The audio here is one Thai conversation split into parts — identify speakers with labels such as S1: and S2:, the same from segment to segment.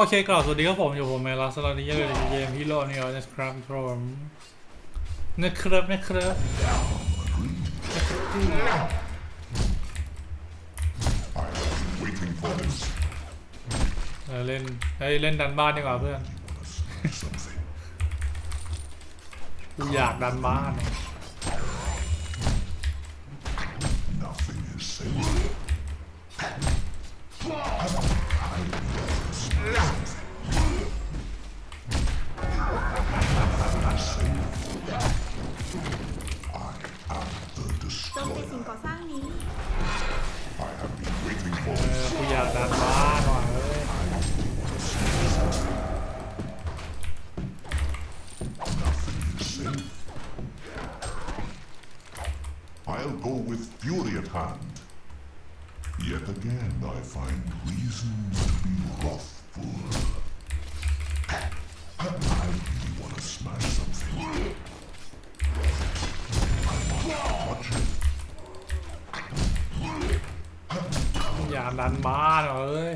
S1: โอเคกล่าวสวัสดีครับผมอยู่ผมเมลัสลานิเยอร์เกมฮีโร่นี่นะครับผมนะครับนะครับเออเล่นเฮ้ยเล่นดันบ้านดีกว่าเพื่อนกูอยากดันบ้านเกูอยากดันบ้านว่ะเฮ้ย
S2: Nothing is safe. I'll go with fury at hand. Yet again, I find reasons to be wrathful.
S1: อย่านัน
S3: มาเล
S1: ย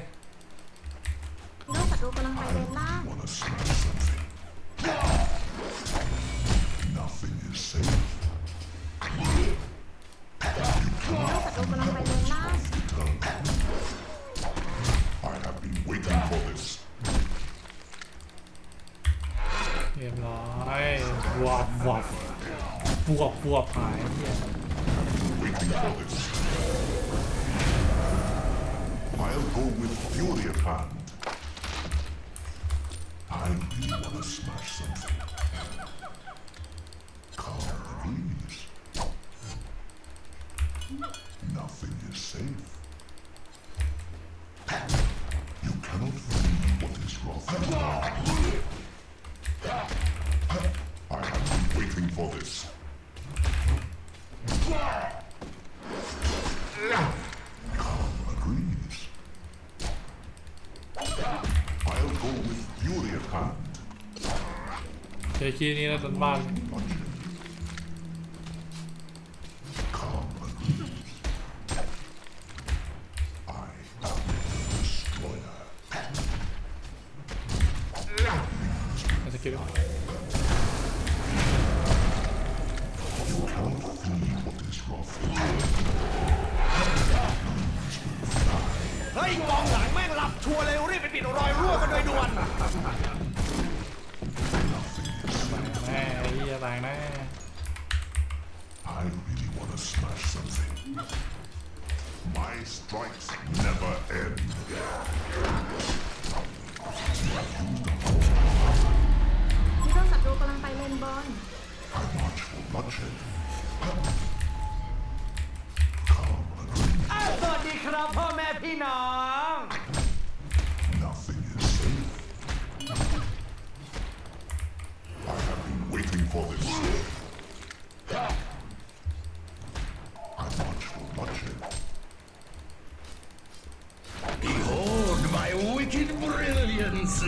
S2: with fury hand. I really want to smash something. The breeze. Nothing is safe.
S1: กี้นี้น่าจะบ้านเอ้ก
S4: องหลังแม่งหลับชัวร์เลยรีบไปปิดรอยรั่วกันโดยด่วน
S1: ม่ไอ้เหี้ยตายแน่
S2: I really want to smash something. My strikes never end.
S3: ฮีโร่ศัตรูกำลังไปเลนบอล
S2: I march for bloodshed. Calm agrees.
S4: สวัสดีครับพ่อแม่พี่น้อง
S2: march for bloodshed.
S5: Behold my wicked brilliance!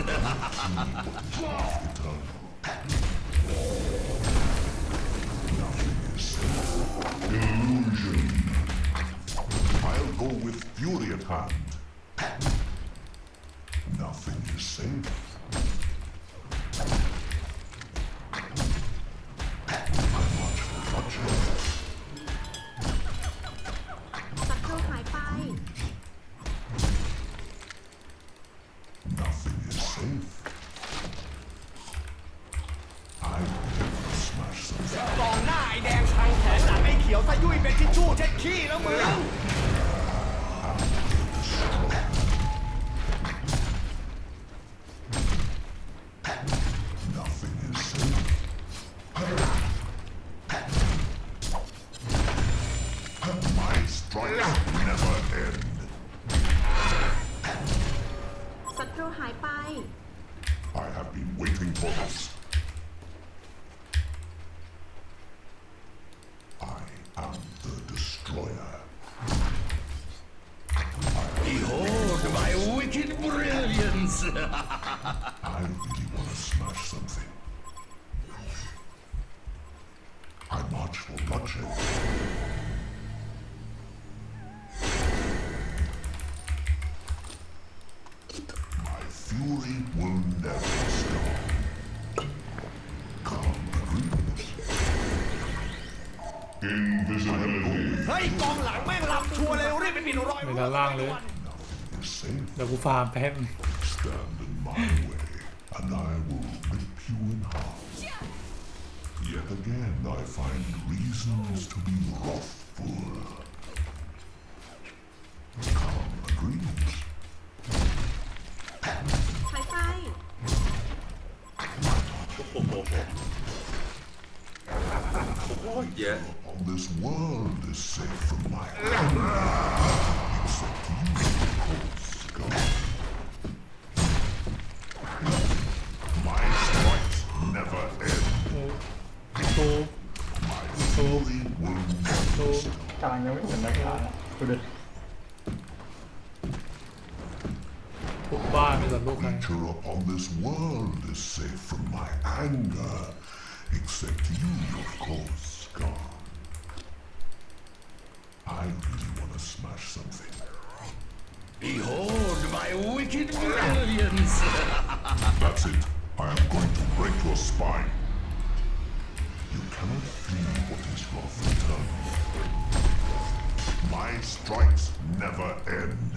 S4: เฮ้ยกองหลังแม่งหลับชัวร์เลยรีบไปปิดรอย
S1: ไปด้านล่างเลย
S2: is safe.
S1: เดี๋ยวกูฟาร์มแป๊บ
S2: Stand in my way, and I will rip you in half. Yet again, I find reasons to be wrathful.
S6: กลางยังไม่เห็นนะครับดูดิ
S1: ทุกบ้านมีแต่ลูกใคร
S2: creature upon this world is safe from my anger, except you, of course, God. I really want to smash something.
S5: Behold my wicked brilliance!
S2: That's it. I am going to break your spine. You cannot feel what is your return. My strikes never end.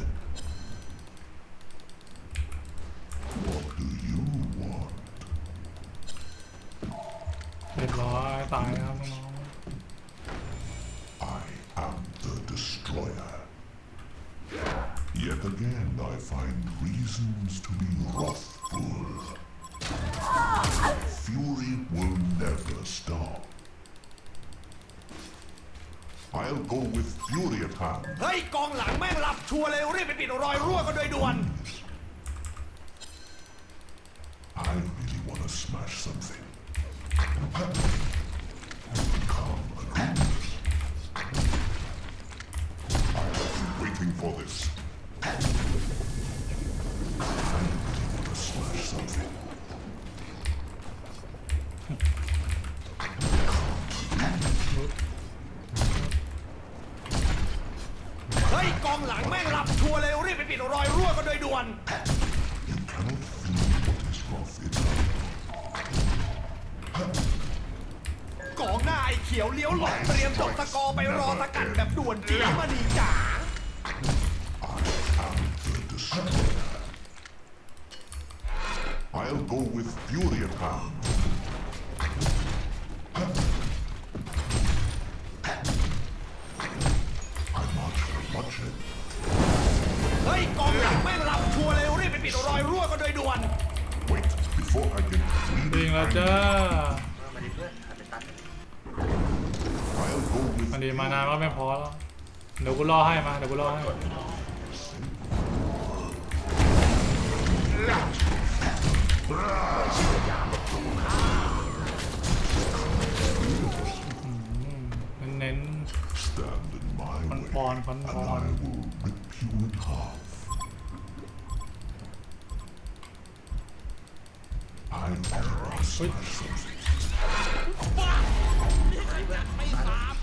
S2: What do you want?
S1: เรียบร้อยตายแล้วน้อง
S2: I am the destroyer. Yet again, I find reasons to be wrathful. Fury will never stop. I'll go with fury at hand.
S4: เฮ้ยกองหลังแม่งหลับชัวร์เลยรีบไปปิดรอยรั่วกันโดยด่วน
S2: I really want to smash something.
S4: เขียวเลี้ยวหลบเตรียมจบสกอร์ไปรอสกัดแบบด่วนเจี๊ยมานีจ๋า
S2: I'll go with fury
S7: around. พอ
S1: แล้วเดี๋ยวกูรอให้มาเดี๋ยวกูรอให้เน้น
S2: คอน
S1: ป
S2: อ
S1: นค
S2: อ
S1: น
S2: ปอนเฮ้ย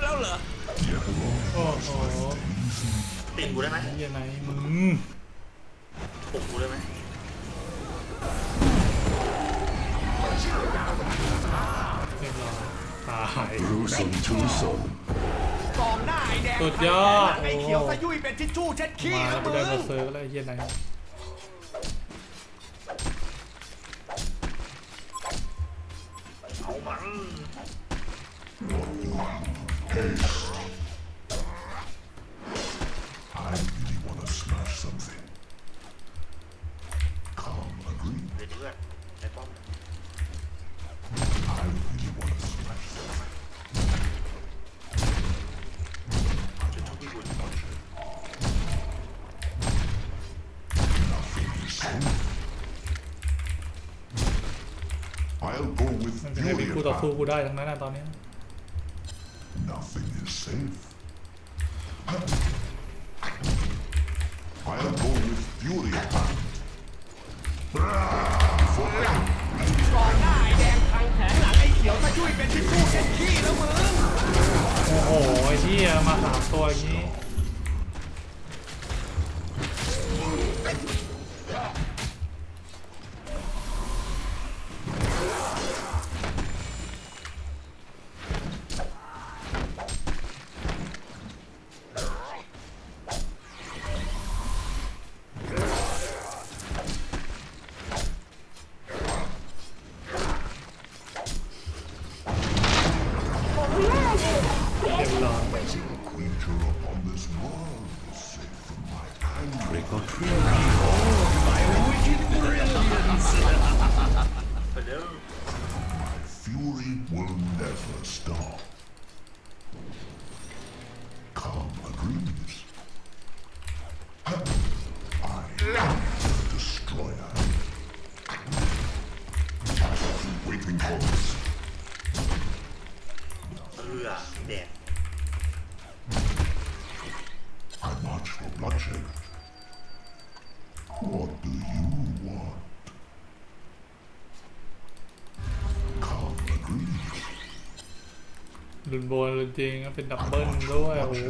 S2: half. I want to smash something.
S1: ๆโอ้โห
S7: ติดกูได้ไหม
S1: เหี้ยไหนมึง
S7: ปลุกกูได้ไหม
S1: เรียบร้อยตาย
S5: Gruesome twosome.
S4: กองหน้าไอ้แดง
S1: สุดยอด
S4: หลังไอ้เขียวสะยุ่ยเป็นทิชชู่เช็ดขี้
S1: มา
S4: แล้
S1: แล้ววกู
S4: มึ
S1: ได้มางเซิร์ฟแล้วไอ้เหี้ยไหน
S7: เอามัน เดี๋ในป้อม่บุญ
S2: ไคู่
S1: ต่อสู้กูได้ทั้งนั้นนะตอนนี้
S2: safe.
S4: What do you want? Come agree. ลุน
S1: โบนลุนจริงก็เป็นดับเบิลด้วย โอ้โห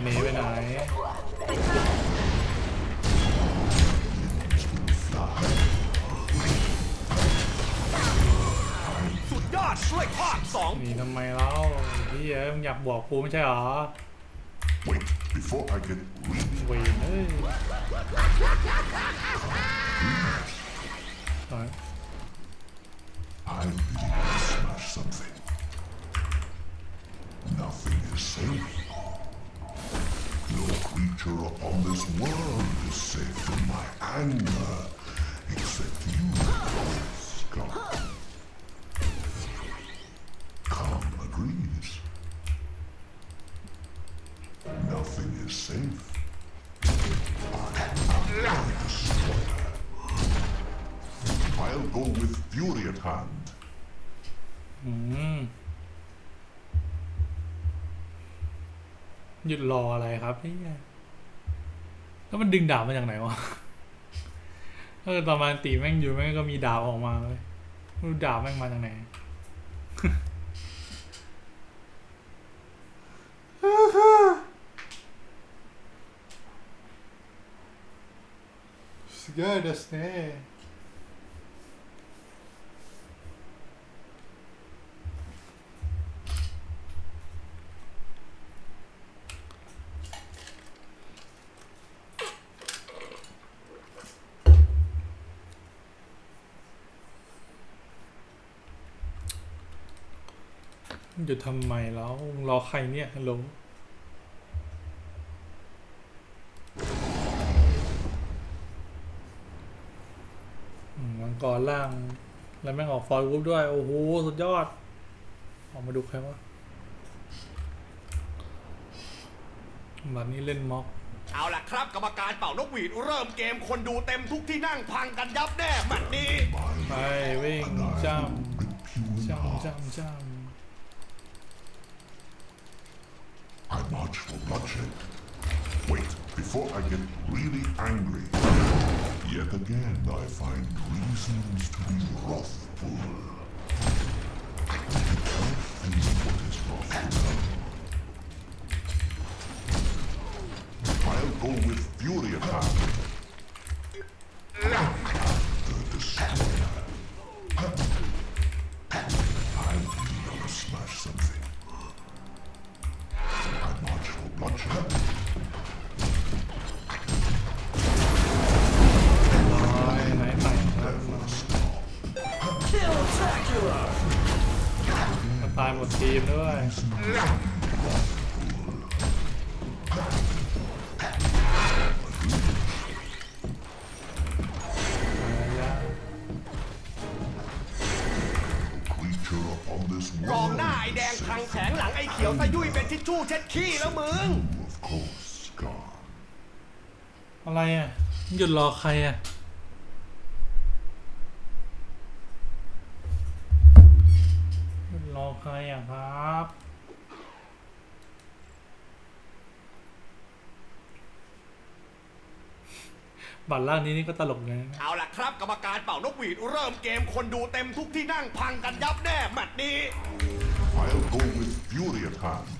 S3: อ
S1: ย่าหนีไปไหน
S4: สุดยอดด้วยภาคสอง
S1: หนีทำไมเล่าพี่เอ้ยมึงอยากบอกกูไม่ใช่เหรอ
S2: Wait, before I get really
S1: เวยเอ้ยถอย
S2: I really want to smash something. Nothing is safe. No creature upon this world is safe from my anger, except you, Scott. Calm agrees. Nothing is safe. I am the destroyer. I'll go with Fury at hand.
S1: อืมหยุดรออะไรครับพี่ แล้วมันดึงดาบมาจากไหนวะเออตอนมาตีแม่งอยู่แม่งก็มีดาบออกมาเลยไม่รู้ดาบแม่งมาจากไหน すごいですね。 จะทำไมแล้วรอใครเนี่ยฮัลโหลอืมมังกรล่าง แล้วแม่งออกฟอยวูฟด้วย โอ้โห สุดยอด ออกมาดูใครวะบัดนี้เล่นม็อก
S4: เอาล่ะครับ กรรมการเป่านกหวีดเริ่มเกมคนดูเต็มทุกที่นั่งพังกันยับแน่แมตช์นี้
S1: ไปวิ่งจ้ำ
S2: Rip you in
S1: จ้ำ
S2: half.
S1: จ้ำจ้
S2: I march for bloodshed. Wait, before I get really angry. Yet again, I find reasons to be wrathful. I can't what is wrathful. I'll go with fury attack.
S4: ทิชชู่เช็ดขี้แล้วมึง
S2: of course, Scar.
S1: อะไรอะหยุดรอใครอะ หยุดรอใครอะครับ บัตรล่างนี้นี่ก็ตลกนะ
S4: เอาล่ะครับ กรรมการเป่านกหวีดเริ่มเกมคนดูเต็มทุกที่นั่งพังกันยับแน่แมตช์นี้
S2: I'll go with fury at hand.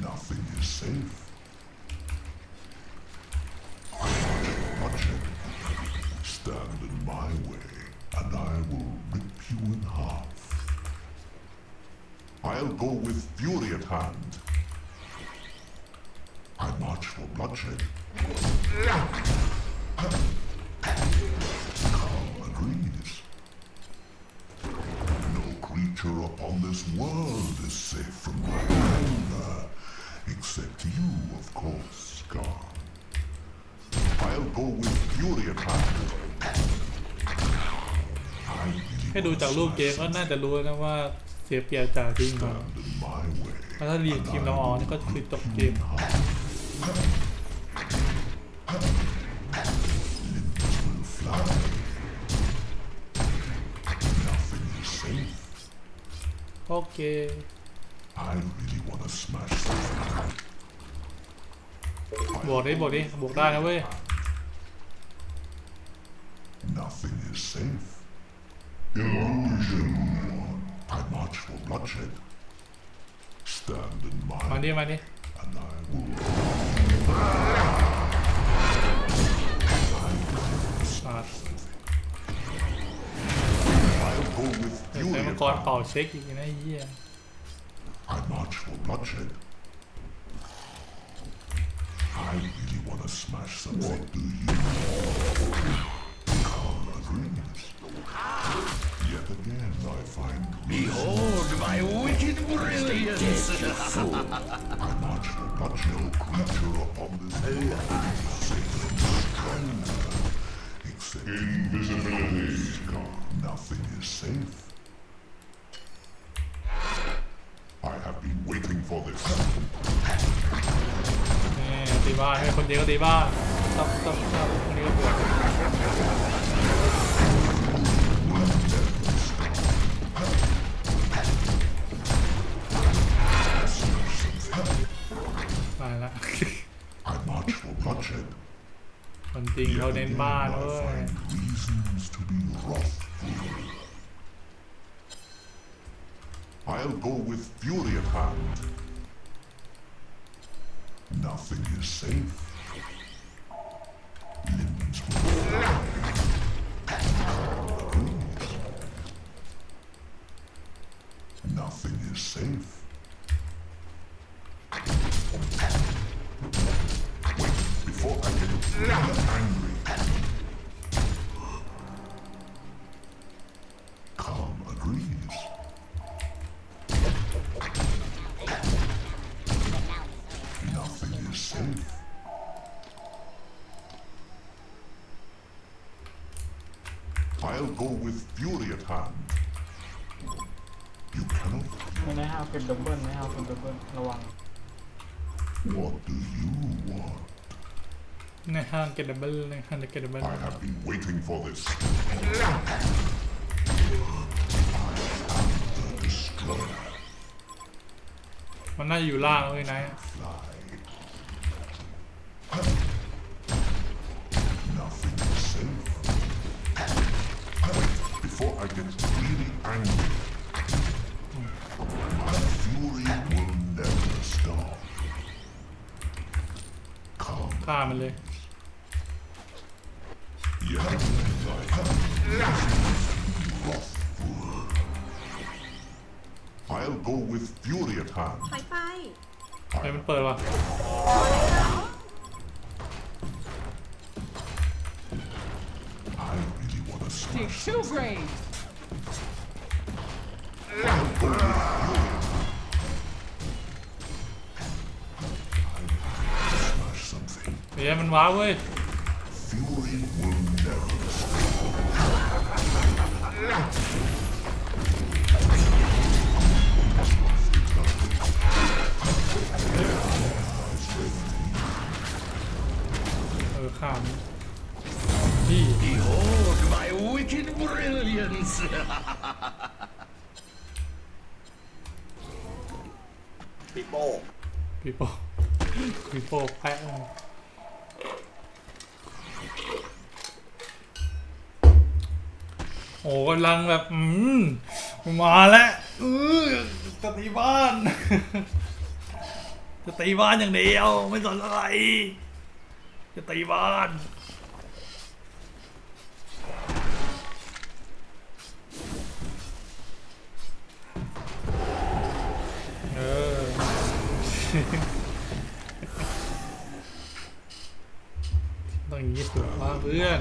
S2: Nothing is safe. Bloodshed. Stand in my way, and I will rip you in half. I'll go with fury at hand. I march for bloodshed. Calm agrees. No creature upon this world is safe from my anger, Except you, of course, Scar. I'll go with Fury Attack. I really
S1: แค่ดูจากรูปเกมก็น่าจะรู้นะว่าเสียเปรียบจากทีมเขา
S2: stand in my way.
S1: เพราะถ้าลีดทีมเราออกนี่ก็คือจบเกม
S2: will fly. Nothing is safe.
S1: โอเค
S2: I really want to smash something.
S1: บวกดิบวกดิบวกได้นะเว้ย
S2: Nothing is safe. Illusion. I march for bloodshed. Stand in
S1: มา
S2: my
S1: ดิมาดิ
S2: and I will
S1: อ่า
S2: I'll go with
S1: เดี๋ยว
S2: fury
S1: ใช้มังกร
S2: attack.
S1: เป่าเช็คอีกนะไอ้เหี้ย
S2: I march for bloodshed. I really want to smash something. What Do you? Come agrees. Yet again, I find
S5: Behold my wicked brilliance!
S2: I march for bloodshed. Creature upon this earth is safe and strong. Except invisibility. Nothing is safe.
S1: ตีบ้าให้คนเดียก็ตีบ้าตบตบตับคนนี้ก็ปวดตายละคนจริงเขาเน้นบ้าเลย
S2: I'll go with Fury at hand. Nothing is safe. Go with fury at hand. You cannot.
S6: ไม่ได้ห้าวเป็นดับเบิลไม่ห้าวเป็นดับเบิลระวัง
S2: What do you want?
S1: ในห้างเกตเบิลในห้างเกตเบิล
S2: I have been waiting for this. The destroyer
S1: มันน่าจะอยู่ล่างเลยนาย
S2: fly.
S1: มันเลย
S2: yet wrathful. I'll go with fury at hand.
S3: ถอยไป
S1: เฮ้ยมันเปิดว่ะ
S2: I really want to smash
S8: Two graves.
S1: เดี๋ยวมันว้าเว้ย
S2: Fury will never stop.
S1: 어, เออข้ามพี่
S5: Behold my wicked brilliance!
S7: พี่โป้
S1: พี่โป้พี่โป้แพะ โอ้กำลังแบบ อืมมาแล้วเออจะตีบ้านจะตีบ้านอย่างเดียว ไม่สนอะไร จะตีบ้านเออต้องอย่างนี้ถูกว่าเพื่อน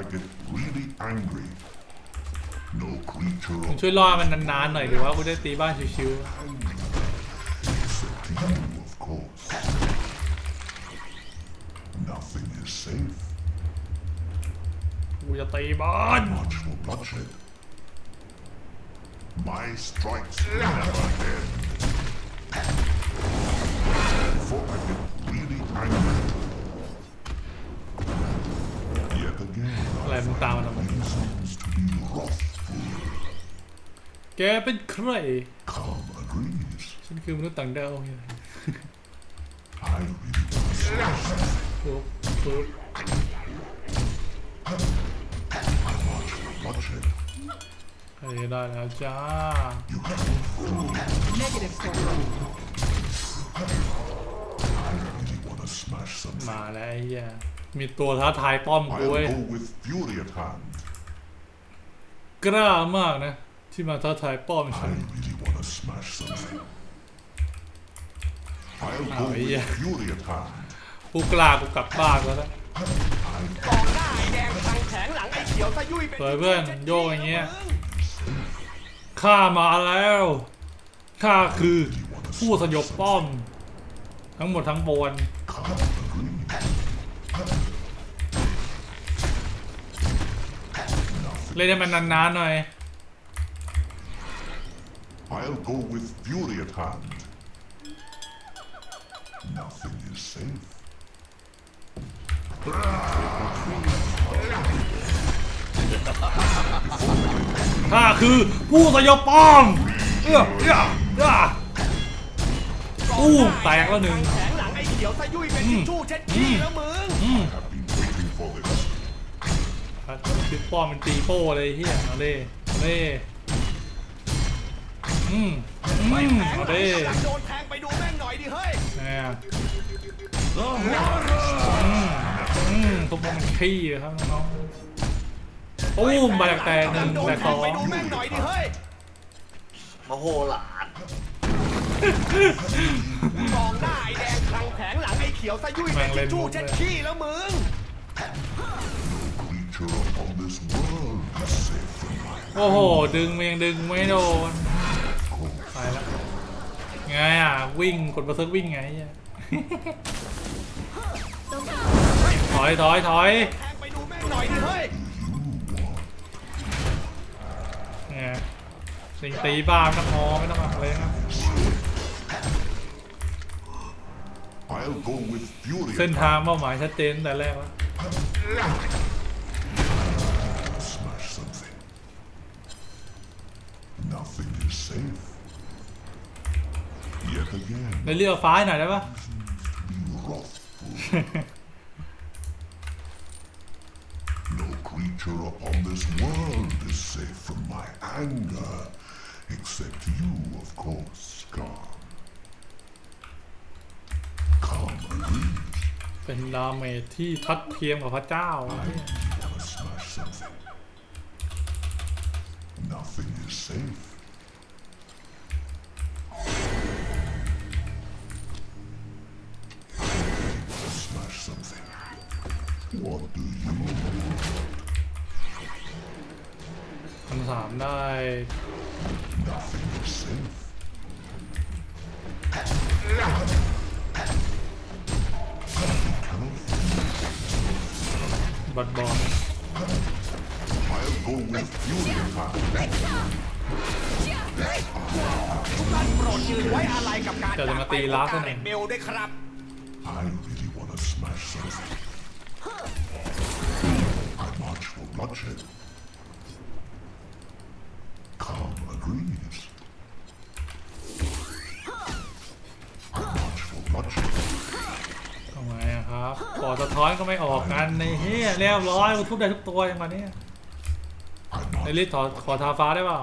S2: I get really angry. No creature
S1: มึง
S2: of
S1: ช่วยรอมันนานๆหน่อยดีว่ากูได้ตีบ้านชิว
S2: except to you, of course. Nothing is safe.
S1: ๆกูจะตีบ้าน
S2: Much for bloodshed. My strikes never end. Before I get really angry.
S1: มึงตามมาทำไมแกเป็นใครฉันคือมนุษย์ต่างดาวไงเฮ้ยได้แล้วจ้ามาแล้วไอ้ยา มีตัวท้าทายป้อมกู
S2: I'll
S1: เว้ย
S2: go with fury at hand.
S1: กล้ามากนะ ที่มาท้าทายป้อม
S2: I
S1: ฉัน
S2: really want to smash something. I'll go
S1: Oh,
S2: with
S1: yeah.
S2: fury at hand.
S1: กูกล้ากูกลับบ้านแล้วนะ
S2: I
S4: กองหน้าไอ้แดงทางแผงหลังไอ้เขียวซะยุ่ยเป็น
S1: เปิดเพื่อนโยกอย่างเงี้ยข้ามาแล้วข้าคือ
S2: really want to
S1: ผู้สยบป้อม ทั้งหมดทั้งปวง
S2: calm agrees.
S1: เล่นให้มันนานๆหน่อย
S2: I'll go with fury at hand. Nothing is safe.
S1: ข้าคือผู้สยบป้อมเอื้อเอื้อเอื้อ อู้แตกแล้วหนึ่ง
S4: แผงหลังไอ้เขียวซะยุ่ยเป็นทิชชู่เช็ดขี้แล้วมึง
S1: อืม
S2: I've
S1: คิดป้อมเป็นตีโป้เลยเฮียเอาเด้เอาเด้อืมอืม
S4: แผง
S1: เอา
S4: หลัง
S1: เด้
S4: กำลังโดนแทงไปดูแม่งหน่อยดิเฮ้ย
S1: เนี่ยอืมอืมทุบมันขี้เลยครับน้องๆตู้มแบกแตกหนึ่ง
S4: โดน
S1: แตก
S4: แท
S1: สองง
S4: ไปดูแม่งหน่อยดิเฮ้ย
S7: โมโหหลาน
S4: กองหน้าไอ้แดงทางแผงหลังไอ้เขียวซะยุ่ยเป็นทิชชู่เช็ดขี้แล้วมึง
S1: โอ้โห ดึงมันยังดึงไม่โดนไปแล้วไงอะ วิ่งกดประเซิร์กวิ่งไงอะถอยถอยถอย
S4: แทงไปดูแม่งหน่อยดิเฮ้ย
S1: ไงสิงตีบ้าไม่ต้องมอไม่ต้องอะไรนะ
S2: I'll go with fury
S1: เส้น
S2: at
S1: ทางเป้าหมายชัดเจนแต่แรกแล้ว
S2: hand. Smash something. Nothing is safe. Yet again,
S1: ในเรียกฟ้าให้หน่อยได้ปะ
S2: be wrathful. no creature upon this world is safe from my anger, except you, of course, Calm. Calm agrees.
S1: เป็นดาเมจที่ทัดเทียมกับพระเจ้า
S2: I want to smash something. Nothing is safe.
S1: ล้าซะหน่อย
S4: เบลด้วยครับ
S2: I really want to smash something. I march for bloodshed. Calm agrees. I march for bloodshed.
S1: ทำไมอะครับก่อสะท้อนก็ไม่ออกกันในเฮียเรียบร้อยกูทุบได้ทุกตัวอย่างวันนี้
S2: I
S1: ใน
S2: march
S1: ลิสขอขอทาฟ้าได้เปล่า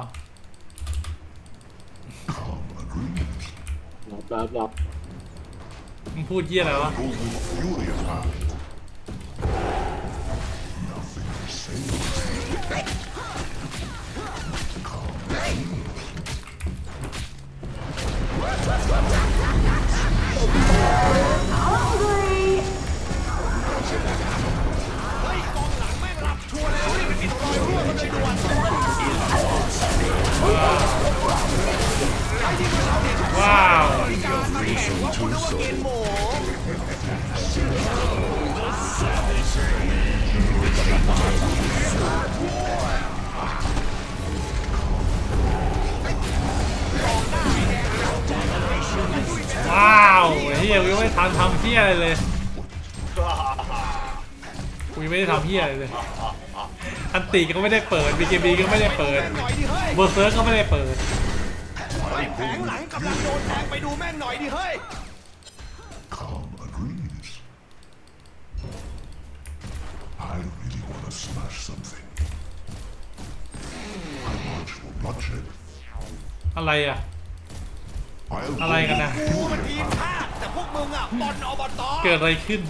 S2: calm agrees.
S6: รับรับ
S1: มึงพูดเยี่ยอะไรวะ
S2: Go with fury at hand. Nothing is safe. Calm agrees.
S4: เฮ้ยกองหลังแม่งหลับชัวร์เลยรีบไปปิดรอยรั่วมันเลยด่วน
S1: ว้าวเฮียกูยังไม่ทันทำเพี้ยอะไรเลยกูยังไม่ได้ทำเพี้ยอะไรเลย อันตีก็ไม่ได้เปิดบีเกบีก็ไม่ได้เปิด
S2: เบ
S1: อร์เซอร์ก็ไม่ได้เปิด
S2: แผงหลังกำลังโดนแทงไปดูแม่หน่อยดิเฮ้ย
S1: อะไรอะ อะไรกันนะเกิดอะไรขึ้น